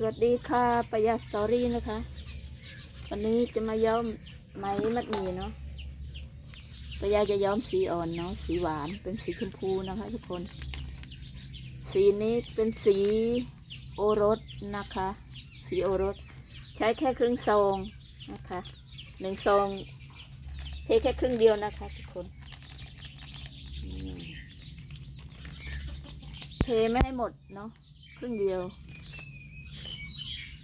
สวัสดีค่ะปยาสตอรี่นะคะ วันนี้จะมาย้อมไหมมัดหมีเนาะปยาจะย้อมสีอ่อนเนาะสีหวานเป็นสีชมพูนะคะ ทุกคน สีนี้เป็นสีโอรสนะคะ สีโอรส ใช้แค่ครึ่งซองนะคะหนึ่งซองเทแค่ครึ่งเดียวนะคะ ทุกคนเทไม่ให้หมดเนาะครึ่งเดียว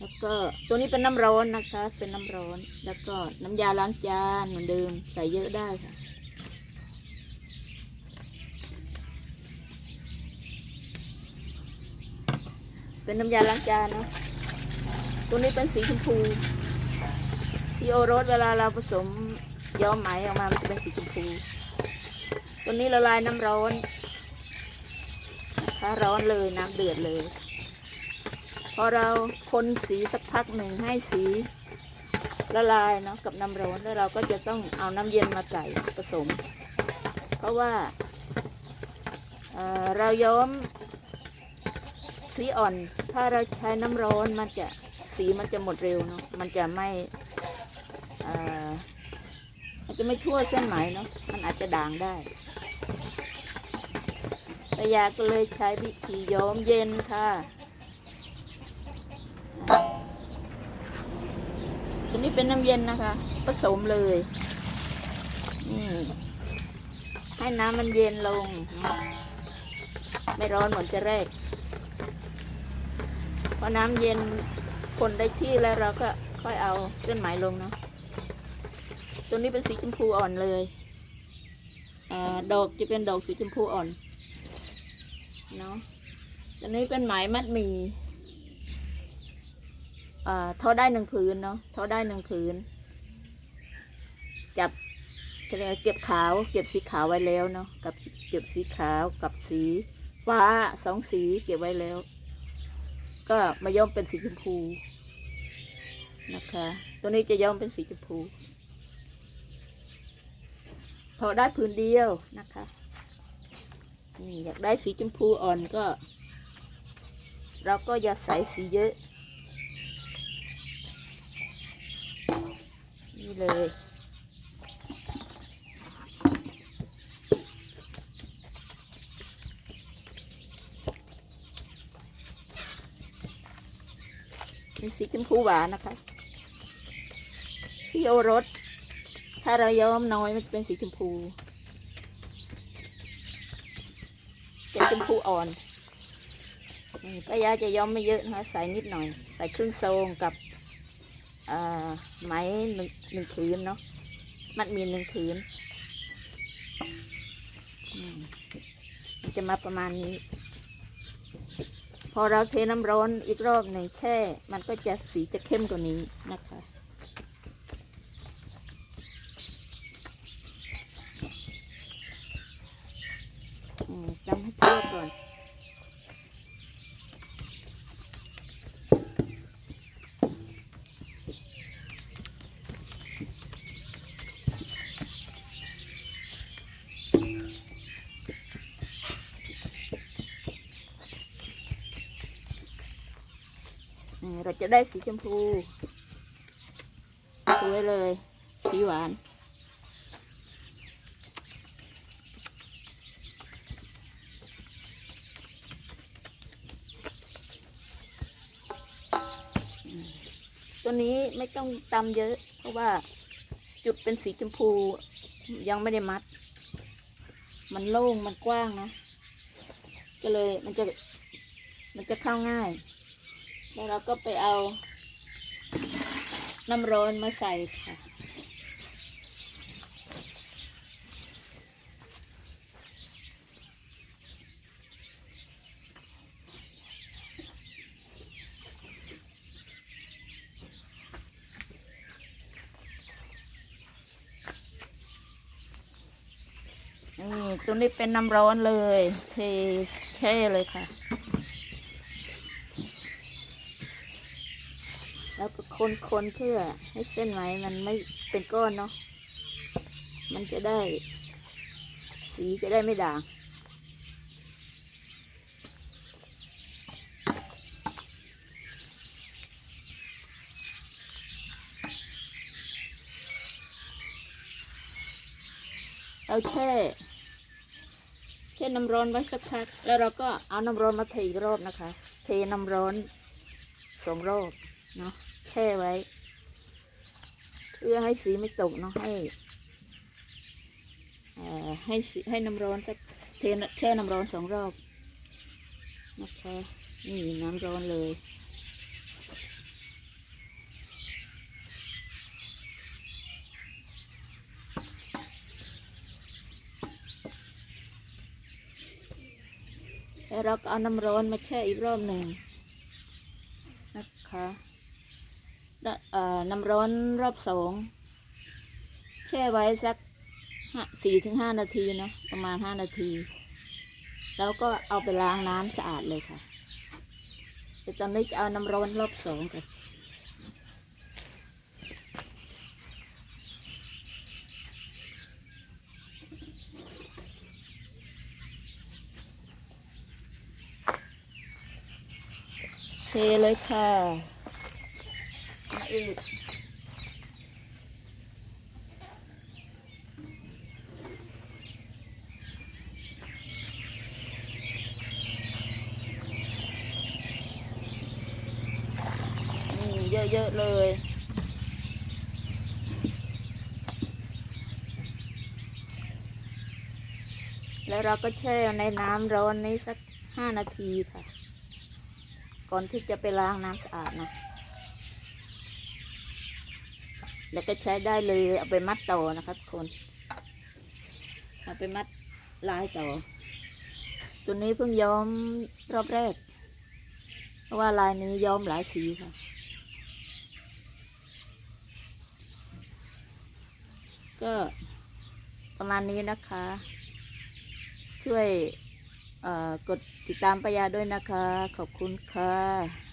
แล้วก็ตัวนี้เป็นน้ำร้อนนะคะ เป็นน้ำร้อน แล้วก็น้ำยาล้างจานเหมือนเดิมใส่เยอะได้ค่ะเป็นน้ำยาล้างจานเนาะ ตัวนี้เป็นสีชมพูสีโอรสเวลาเราผสมย้อมไหมออกมา มันจะเป็นสีชมพู ตัวนี้ละลายน้ำร้อนนะคะร้อนเลยน้ำเดือดเลย พอเราคนสีสักพักหนึ่งให้สีละลายเนาะกับน้ำร้อนแล้วเราก็จะต้องเอาน้ำเย็นมาใส่ผสม เพราะว่าเเราย้อมสีอ่อน ถ้าเราใช้น้ำร้อนมันจะสีมันจะหมดเร็วเนาะมันจะไม่มันจะไม่ทั่วเส้นไหมเนาะมันอาจจะด่างได้แต่ยาก็เลยใช้วิธีย้อมเย็นค่ะ นี้เป็นน้ำเย็นนะคะ ผสมเลย นี่ให้น้ำมันเย็นลง ไม่ร้อนเหมือนจะแรก พอน้ำเย็นคนได้ที่แล้วเราก็ค่อยเอาเส้นไหมลงเนาะ ตัวนี้เป็นสีชมพูอ่อนเลยอดอกจะเป็นดอกสีชมพูอ่อน เนาะตัวนี้เป็นไหมมัดหมี อ่าทอได้หนึ่งผืนเนาะเทอได้หนึ่งผืน จับเขาเรียกเก็บขาว เก็บสีขาวไว้แล้วเนาะกับเก็บสีขาวกับสีฟ้าสองสีเก็บไว้แล้ว ก็มาย้อมเป็นสีชมพูนะคะ ตัวนี้จะย้อมเป็นสีชมพูทอได้ผืนเดียวนะคะนี่อยากได้สีชมพูอ่อนก็ เราก็อย่าใส่สีเยอะี่เลย เป็นสีชมพูหวานนะคะ สีโอรส ถ้าเราย้อมน้อยมันจะเป็นสีชมพู เป็นชมพูอ่อนป้ายาจะย้อมไม่เยอะนะคะ ใส่นิดหน่อย ใส่ครึ่งโซงกับ ไหมหนึ่งหนึ่งผืนเนาะมัดหมีหนึ่งผืนมันจะมาประมาณนี้ พอเราเทน้ำร้อนอีกรอบหนึ่งแช่มันก็จะสีจะเข้มกว่านี้นะคะจำให้ทั่วก่อน อืมเราจะได้สีชมพู สวยเลย สีหวานตัวนี้ไม่ต้องตำเยอะ เพราะว่าจุดเป็นสีชมพูยังไม่ได้มัด มันโล่งมันกว้างนะ ก็เลยมันจะมันจะเข้าง่าย แล้วเราก็ไปเอาน้ำร้อนมาใส่ค่ะ นี่ตัวนี้เป็นน้ำร้อนเลย เทแช่เลยค่ะ แล้วก็คนๆเพื่อให้เส้นไหมมันไม่เป็นก้อนเนาะ มันจะได้ สีจะได้ไม่ด่างเราแช่แช่น้ำร้อนไว้สักพัก แล้วเราก็เอาน้ำร้อนมาเทอีกรอบนะคะ เทน้ำร้อนสองรอบ เนาะแช่ไว้ เพื่อให้สีไม่ตกเนาะให้เอ่อให้สีให้น้ำร้อนสักเทนแช่น้ำร้อนสองรอบนะคะนี่น้ำร้อนเลยแล้วเราก็เอาน้ำร้อนมาแช่อีกรอบหนึ่งนะคะ น้ำร้อนรอบสองแช่ไว้สักสี่ถึงห้านาทีนะ ประมาณห้านาที แล้วก็เอาไปล้างน้ำสะอาดเลยค่ะแต่ตอนนี้จะเอาน้ำร้อนรอบสองค่ะเทเลยค่ะ อีก นี่เยอะๆเลยแล้วเราก็แช่ในน้ำร้อนนี้สักห้านาทีค่ะ ก่อนที่จะไปล้างน้ำสะอาดนะ แล้วก็ใช้ได้เลยเอาไปมัดต่อนะคะทุกคนเอาไปมัดลายต่อ ตัวนี้เพิ่งย้อมรอบแรก เพราะว่าลายนี้ย้อมหลายสีค่ะก็ประมาณนี้นะคะ ช่วยกดติดตามปายาด้วยนะคะ ขอบคุณค่ะ